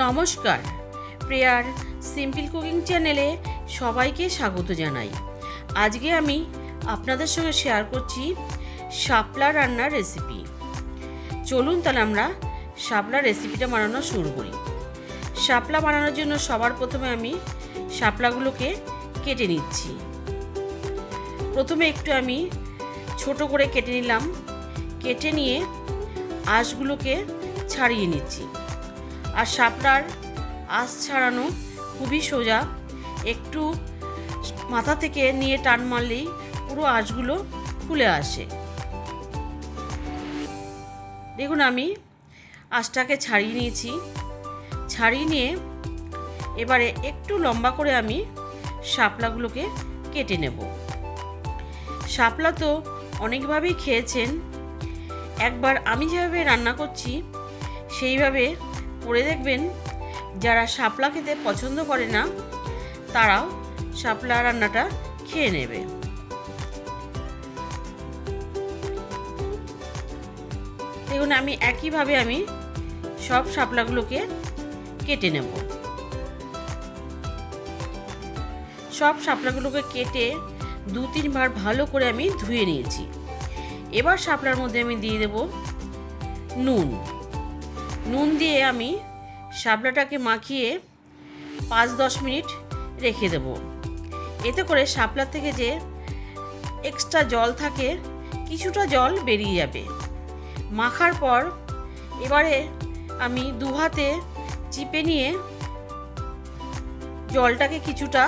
নমস্কার। Prayer simple cooking চ্যানেলে সবাইকে স্বাগত জানাই। আজকে আমি আপনাদের সঙ্গে শেয়ার করছি শাপলা রান্নার রেসিপি চলুন তাহলে আমরা শাপলা রেসিপিটা বানানো শুরু করি। শাপলা বানানোর জন্য সবার প্রথমে আমি শাপলাগুলোকে কেটে নিচ্ছি। প্রথমে একটু আমি ছোট করে কেটে নিলাম। কেটে নিয়ে আঁশগুলোকে ছাড়িয়ে নিচ্ছি। আর শাপলার আঁশ ছাড়ানো খুবই সোজা। একটু মাথা থেকে নিয়ে টান মারলেই পুরো আঁশগুলো খুলে আসে। দেখুন আমি আঁশটাকে ছাড়িয়ে নিয়েছি। ছাড়িয়ে নিয়ে এবারে একটু লম্বা করে আমি শাপলাগুলোকে কেটে নেব। শাপলা তো অনেকভাবেই খেয়েছেন। একবার আমি যেভাবে রান্না করছি, সেইভাবে করে দেখবেন, যারা শাপলা খেতে পছন্দ করে না, তারাও শাপলা রান্নাটা খেয়ে নেবে। দেখুন, আমি একইভাবে আমি সব শাপলাগুলোকে কেটে নেব। সব শাপলাগুলোকে কেটে দু, তিনবার ভালো করে আমি ধুয়ে নিয়েছি। এবার শাপলার মধ্যে আমি দিয়ে দেব নুন। নুন দিয়ে আমি শাপলাটাকে মাখিয়ে পাঁচ দশ মিনিট রেখে দেব। এতে করে শাপলা থেকে যে এক্সট্রা জল থাকে, কিছুটা জল বেরিয়ে যাবে। মাখার পর এবারে আমি দু হাতে চিপে নিয়ে জলটাকে কিছুটা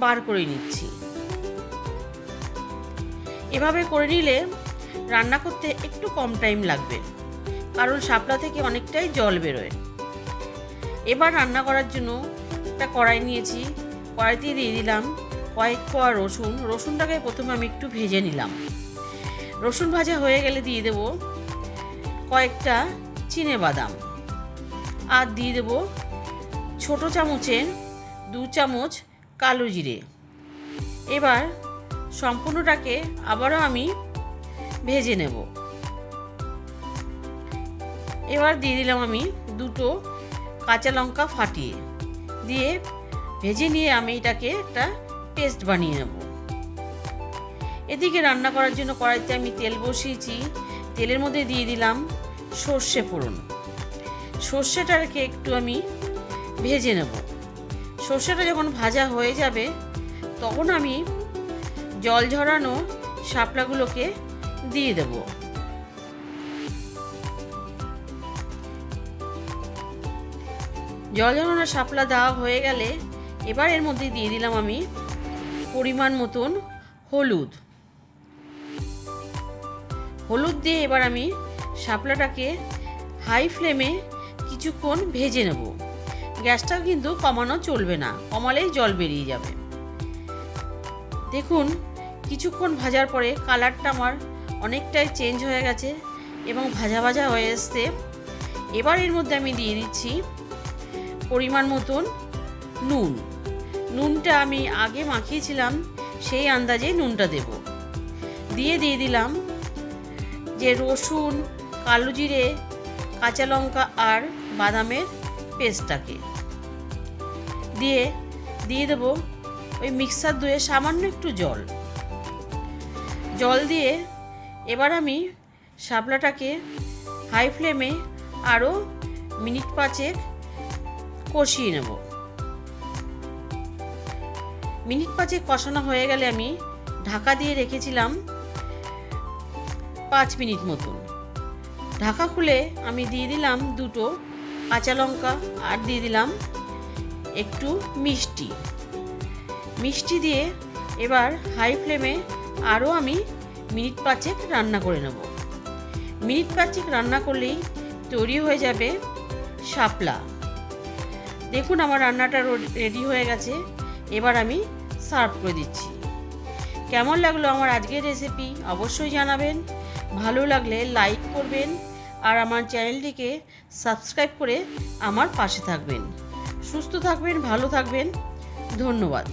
বার করে নিচ্ছি। এভাবে করে নিলে রান্না করতে একটু কম টাইম লাগবে। কারণ শাপলা থেকে অনেকটাই জল বেরোয়। এবার রান্না করার জন্য একটা কড়াই নিয়েছি, কড়াইতে দিয়ে দিলাম কয়েক কোয়া রসুন। রসুনটাকে প্রথমে আমি একটু ভেজে নিলাম। রসুন ভাজা হয়ে গেলে দিয়ে দেব কয়েকটা চিনে বাদাম। আর দিয়ে দেব ছোট চামচের দু চামচ কালো জিরে। এবার সম্পূর্ণটাকে আবারও আমি ভেজে নেব। এবার দিয়ে দিলাম আমি দুটো কাঁচা লঙ্কা ফাটিয়ে। দিয়ে ভেজে নিয়ে আমি এটাকে একটা পেস্ট বানিয়ে নেব। এদিকে রান্না করার জন্য কড়াইতে আমি তেল বসিয়েছি। তেলের মধ্যে দিয়ে দিলাম সর্ষে ফোড়ন। সর্ষেটাকে একটু আমি ভেজে নেব। সর্ষেটা যখন ভাজা হয়ে যাবে, তখন আমি জল ঝরানো শাপলাগুলোকে দিয়ে দেব। জল ঝরানো শাপলা দেওয়া হয়ে গেলে এবার এর মধ্যে দিয়ে দিলাম আমি পরিমাণ মতন হলুদ। হলুদ দিয়ে এবার আমি শাপলাটাকে হাই ফ্লেমে কিছুক্ষণ ভেজে নেব। গ্যাসটা কিন্তু কমানো চলবে না, কমালেই জল বেরিয়ে যাবে। দেখুন, কিছুক্ষণ ভাজার পরে কালারটা আমার অনেকটাই চেঞ্জ হয়ে গেছে এবং ভাজা ভাজা হয়ে এসছে। এবার এর মধ্যে আমি দিয়ে দিচ্ছি পরিমাণ মতন নুন। নুনটা আমি আগে মাখিয়েছিলাম, সেই আন্দাজে নুনটা দেব। দিয়ে দিয়ে দিলাম যে রসুন, কালো জিরে, কাঁচা লঙ্কা আর বাদামের পেস্টটাকে। দিয়ে দিয়ে দেবো ওই মিক্সার ধুয়ে সামান্য একটু জল। জল দিয়ে এবার আমি শাপলাটাকে হাই ফ্লেমে আরও মিনিট পাঁচেক কষিয়ে নেব। মিনিট পাঁচেক কষানো হয়ে গেলে আমি ঢাকা দিয়ে রেখেছিলাম পাঁচ মিনিট মতন। ঢাকা খুলে আমি দিয়ে দিলাম দুটো কাঁচা লঙ্কা আর দিয়ে দিলাম একটু মিষ্টি। মিষ্টি দিয়ে এবার হাই ফ্লেমে আরও আমি মিনিট পাঁচেক রান্না করে নেব। মিনিট পাঁচেক রান্না করলেই তৈরি হয়ে যাবে শাপলা। দেখুন আমার রান্নাটা রেডি হয়ে গেছে। এবার আমি সার্ভ করে দিচ্ছি। কেমন লাগল আমার আজকের রেসিপি অবশ্যই জানাবেন। ভালো লাগলে লাইক করবেন আর আমার চ্যানেলটিকে সাবস্ক্রাইব করে আমার পাশে থাকবেন। সুস্থ থাকবেন, ভালো থাকবেন। ধন্যবাদ।